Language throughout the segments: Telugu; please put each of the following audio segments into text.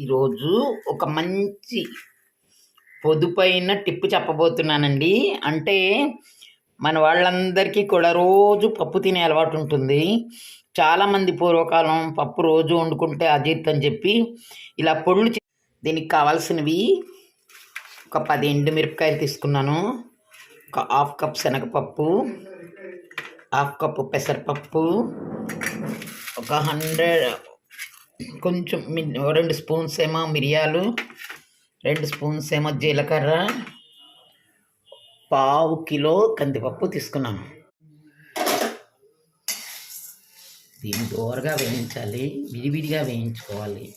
ఈరోజు ఒక మంచి పొదుపైన టిప్పు చెప్పబోతున్నానండి. అంటే మన వాళ్ళందరికీ కూడా రోజు పప్పు తినే అలవాటు ఉంటుంది. చాలామంది పూర్వకాలం పప్పు రోజు వండుకుంటే అజీర్తి అని చెప్పి ఇలా పొళ్ళు చే- దీనికి కావాల్సినవి ఒక పది ఎండుమిరపకాయలు తీసుకున్నాను. ఒక హాఫ్ కప్ శనగపప్పు హాఫ్ కప్పు పెసరపప్పు ఒక హండ్రెడ్ కొంచెం మి- రెండు స్పూన్స్ ఏమో మిరియాలు రెండు స్పూన్స్ ఏమో జీలకర్ర పావు కిలో కందిపప్పు తీసుకున్నాను దీన్ని దోరగా వేయించాలి విడివిడిగా వేయించుకోవాలి.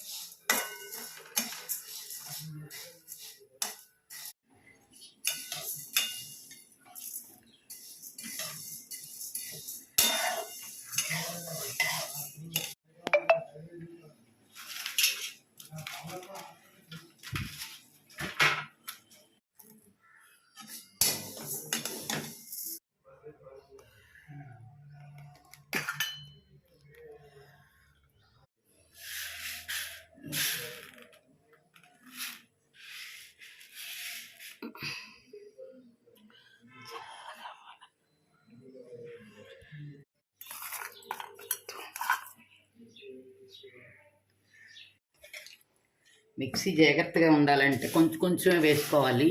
మిక్సీ జాగ్రత్తగా ఉండాలంటే కొంచెం కొంచెం వేసుకోవాలి.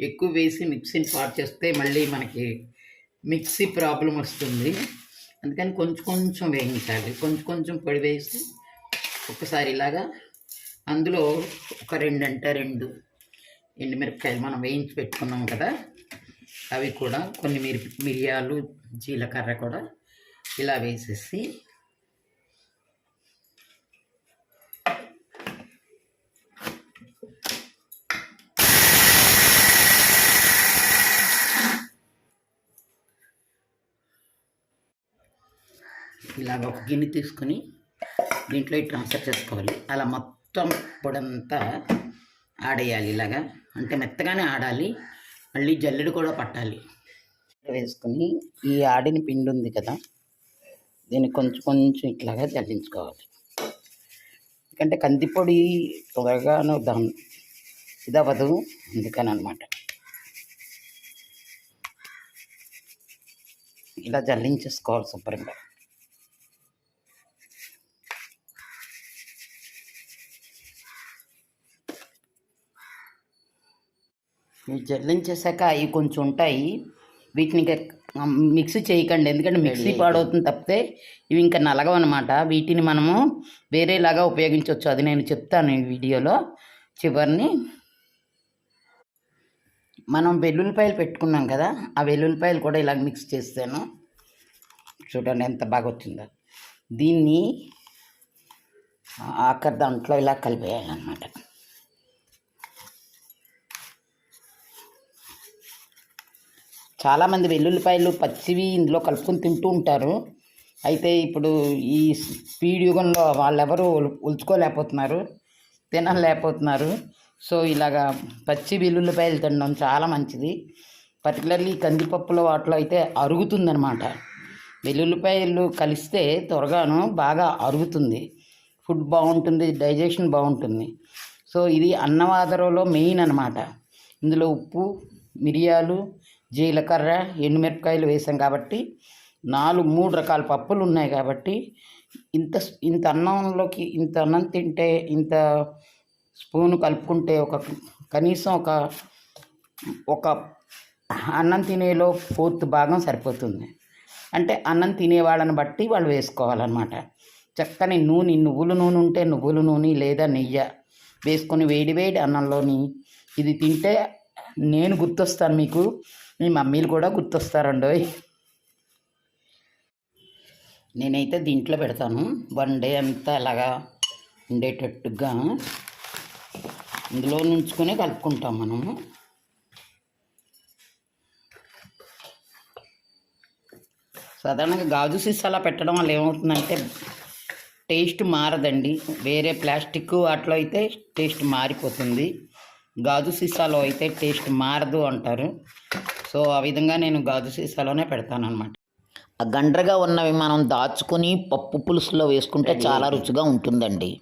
ఎక్కువ వేసి మిక్సీని పాటు చేస్తే మళ్ళీ మనకి మిక్సీ ప్రాబ్లం వస్తుంది. అందుకని కొంచెం కొంచెం వేయించాలి. కొంచెం కొంచెం పొడి వేసి ఒకసారి ఇలాగా అందులో ఒక రెండు అంటే రెండు ఎండుమిరపకాయలు మనం వేయించి పెట్టుకున్నాం కదా అవి కూడా కొన్ని మిరి మిరియాలు జీలకర్ర కూడా ఇలా వేసేసి ఇలాగ ఒక గిన్నె తీసుకొని దీంట్లో ట్రాన్స్ఫర్ చేసుకోవాలి. అలా మొత్తం పొడంతా ఆడేయాలి ఇలాగా. అంటే మెత్తగానే ఆడాలి. మళ్ళీ జల్లెడు కూడా పట్టాలి. వేసుకొని ఈ ఆడిన పిండి ఉంది కదా దీన్ని కొంచెం కొంచెం ఇట్లాగా జల్లించుకోవాలి. ఎందుకంటే కందిపొడి త్వరగానో దాని ఇది అవ్వదు. అందుకని అనమాట ఇలా జల్లించేసుకోవాలి శుభ్రంగా ఇవి జల్లించేసాక అవి కొంచెం ఉంటాయి. వీటిని మిక్సీ చేయకండి. ఎందుకంటే మిక్సీ పాడవుతుంది తప్పితే ఇవి ఇంకా నలగవన్నమాట. వీటిని మనము వేరేలాగా ఉపయోగించవచ్చు. అది నేను చెప్తాను ఈ వీడియోలో. చివరిని మనం వెల్లుల్లిపాయలు పెట్టుకున్నాం కదా ఆ వెల్లుల్లిపాయలు కూడా ఇలా మిక్స్ చేస్తాను. చూడండి ఎంత బాగా వచ్చిందో. దీన్ని ఆఖరి దాంట్లో ఇలా కలిపేయాలన్నమాట. చాలామంది వెల్లుల్లిపాయలు పచ్చివి ఇందులో కలుపుకొని తింటూ ఉంటారు. అయితే ఇప్పుడు ఈ స్పీడ్ యుగంలో వాళ్ళెవరూ ఉల్- ఉల్చుకోలేకపోతున్నారు తినలేకపోతున్నారు. సో ఇలాగా పచ్చి వెల్లుల్లిపాయలు తినడం చాలా మంచిది. పర్టికులర్లీ కందిపప్పులో వాటిలో అయితే అరుగుతుందనమాట వెల్లుల్లిపాయలు కలిస్తే త్వరగాను బాగా అరుగుతుంది. ఫుడ్ బాగుంటుంది డైజెషన్ బాగుంటుంది. సో ఇది అన్నవాదరలో మెయిన్ అనమాట ఇందులో ఉప్పు మిరియాలు జీలకర్ర ఎండుమిరపకాయలు వేసాం కాబట్టి నాలుగు మూడు రకాల పప్పులు ఉన్నాయి కాబట్టి ఇంత ఇంత అన్నంలోకి ఇంత అన్నం తింటే ఇంత స్పూన్ కలుపుకుంటే ఒక కనీసం ఒక ఒక అన్నం తినేలో ఫోర్త్ భాగం సరిపోతుంది. అంటే అన్నం తినే వాళ్ళని బట్టి వాళ్ళు వేసుకోవాలన్నమాట. చక్కని నూనె నువ్వుల నూనె ఉంటే నువ్వుల నూనె లేదా నెయ్యి వేసుకొని వేడి వేడి అన్నంలోని ఇది తింటే నేను గుర్తొస్తాను మీకు. మీ మమ్మీలు కూడా గుర్తొస్తారండి నేనైతే దీంట్లో పెడతాను. వన్ డే అంతా అలాగా ఉండేటట్టుగా ఇందులో నుంచుకొని కలుపుకుంటాం మనము సాధారణంగా గాజు సీసాలా పెట్టడం వల్ల ఏమవుతుందంటే టేస్ట్ మారదండి. వేరే ప్లాస్టిక్ వాటిలో అయితే టేస్ట్ మారిపోతుంది. గాజు సీసాలో అయితే టేస్ట్ మారదు అంటారు. సో ఆ విధంగా నేను గాజు సీసాలోనే పెడతాను అనమాట ఆ గండ్రగా ఉన్నవి మనం దాచుకుని పప్పు పులుసులో వేసుకుంటే చాలా రుచిగా ఉంటుందండి.